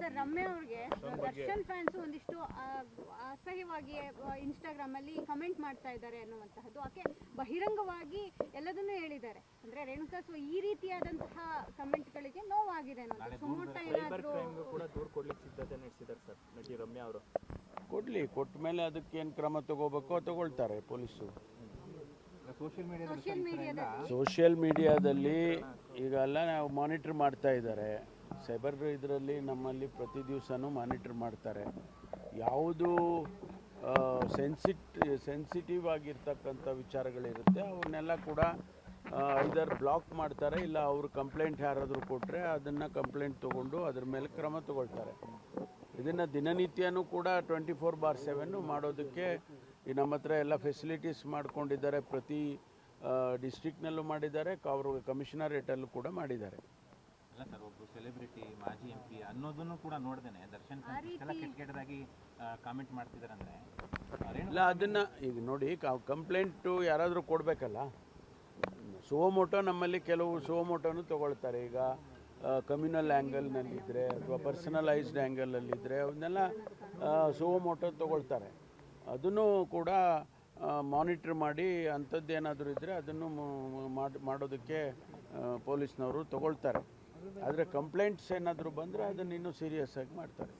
Sir ರಮ್ಯ ಅವ್ರಿಗೆ Darshan fans ಒಂದಿಷ್ಟು ಅಸಹ್ಯವಾಗಿ Instagram ಅಲ್ಲಿ ಕಮೆಂಟ್ ಮಾಡ್ತಾ ಇದ್ದಾರೆ ಅನ್ನುವಂತಹದ್ದು. ಆಕೆ ಬಹಿರಂಗವಾಗಿ ಎಲ್ಲದನ್ನೂ ಹೇಳಿದ್ದಾರೆ. ಅಂದ್ರೆ ರೇಣುಕಾ ಸೊ ಈ ರೀತಿಯಾದಂತಹ ನೋವಾಗಿದೆ ಸುಮೋಟ ಸೈಬರ್ ಏನಾದ್ರು ಕೂಡ ದೂರು ಕೊಡ್ಲಿಕ್ಕೆ ಸಿದ್ಧತೆ ನಡೆಸಿದ್ದಾರೆ ಸರ್ ನಟಿ ರಮ್ಯಾ ಅವರು. ಕೊಡ್ಲಿ ಕೊಟ್ಟ ಮೇಲೆ ಅದಕ್ಕೆ ಏನ್ ಕ್ರಮ ತಗೋಬೇಕೋ ತಗೊಳ್ತಾರೆ ಪೊಲೀಸರು ಸೋಷಿಯಲ್ ಮೀಡಿಯಾದಲ್ಲಿ ಈಗ ಎಲ್ಲ ಸೋಷಿಯಲ್ ಮೀಡಿಯಾದಲ್ಲಿ ಈಗೆಲ್ಲ ನಾವು ಮಾನಿಟ್ರ್ ಮಾಡ್ತಾ ಇದ್ದಾರೆ. ಸೈಬರ್ ಇದರಲ್ಲಿ ನಮ್ಮಲ್ಲಿ ಪ್ರತಿ ದಿವಸನೂ ಮಾನಿಟ್ರ್ ಮಾಡ್ತಾರೆ. ಯಾವುದು ಸೆನ್ಸಿಟ್ ಸೆನ್ಸಿಟಿವ್ ಆಗಿರ್ತಕ್ಕಂಥ ವಿಚಾರಗಳಿರುತ್ತೆ, ಅವನ್ನೆಲ್ಲ ಕೂಡ ಇದರ್ ಬ್ಲಾಕ್ ಮಾಡ್ತಾರೆ, ಇಲ್ಲ ಅವರು ಕಂಪ್ಲೇಂಟ್ ಯಾರಾದರೂ ಕೊಟ್ಟರೆ ಅದನ್ನು ಕಂಪ್ಲೇಂಟ್ ತೊಗೊಂಡು ಅದ್ರ ಮೇಲೆ ಕ್ರಮ ತಗೊಳ್ತಾರೆ. ಇದನ್ನು ದಿನನಿತ್ಯನೂ ಕೂಡ ಟ್ವೆಂಟಿ ಫೋರ್ ಬಾರ್ ಸೆವೆನ್ನು ಮಾಡೋದಕ್ಕೆ ಈ ನಮ್ಮ ಹತ್ರ ಎಲ್ಲ ಫೆಸಿಲಿಟೀಸ್ ಮಾಡ್ಕೊಂಡಿದ್ದಾರೆ. ಪ್ರತಿ ಡಿಸ್ಟ್ರಿಕ್ನಲ್ಲೂ ಮಾಡಿದ್ದಾರೆ ಅವರು ಕಮಿಷನರೇಟಲ್ಲೂ ಕೂಡ ಮಾಡಿದ್ದಾರೆ. ಅಲ್ಲ ಸರ್ ಒಬ್ರು ಸೆಲೆಬ್ರಿಟಿ ಮಾಜಿ ಎಂ ಪಿ ಅನ್ನೋದನ್ನು ಕೂಡ ನೋಡ್ದೇನೆ. ದರ್ಶನ್ ಎಲ್ಲ ಕೆಟ್ಟ ಕೆಟ್ಟದಾಗಿ ಕಾಮೆಂಟ್ ಮಾಡ್ತಿದ್ದಾರೆ ಅಂದ್ರೆ ಇಲ್ಲ ಅದನ್ನ ಈಗ ನೋಡಿ ಕಂಪ್ಲೇಂಟು ಯಾರಾದರೂ ಕೊಡಬೇಕಲ್ಲ? ಸುವಮೋಟೋ ನಮ್ಮಲ್ಲಿ ಕೆಲವು ಸುವಮೋಟೋನು ತಗೊಳ್ತಾರೆ. ಈಗ ಕಮ್ಯುನಲ್ ಆ್ಯಂಗಲ್ನಲ್ಲಿದ್ದರೆ ಅಥವಾ ಪರ್ಸನಲೈಸ್ಡ್ ಆ್ಯಂಗಲಲ್ಲಿದ್ದರೆ ಅವನ್ನೆಲ್ಲ ಸುವಮೋಟೋ ತಗೊಳ್ತಾರೆ. ಅದನ್ನು ಕೂಡ ಮಾನಿಟ್ರ್ ಮಾಡಿ ಅಂಥದ್ದೇನಾದರೂ ಇದ್ದರೆ ಅದನ್ನು ಮಾಡೋದಕ್ಕೆ ಪೊಲೀಸ್ನವರು ತಗೊಳ್ತಾರೆ. ಆದರೆ ಕಂಪ್ಲೇಂಟ್ಸ್ ಏನಾದರೂ ಬಂದರೆ ಅದನ್ನು ಇನ್ನೂ ಸೀರಿಯಸ್ ಆಗಿ ಮಾಡ್ತಾರೆ.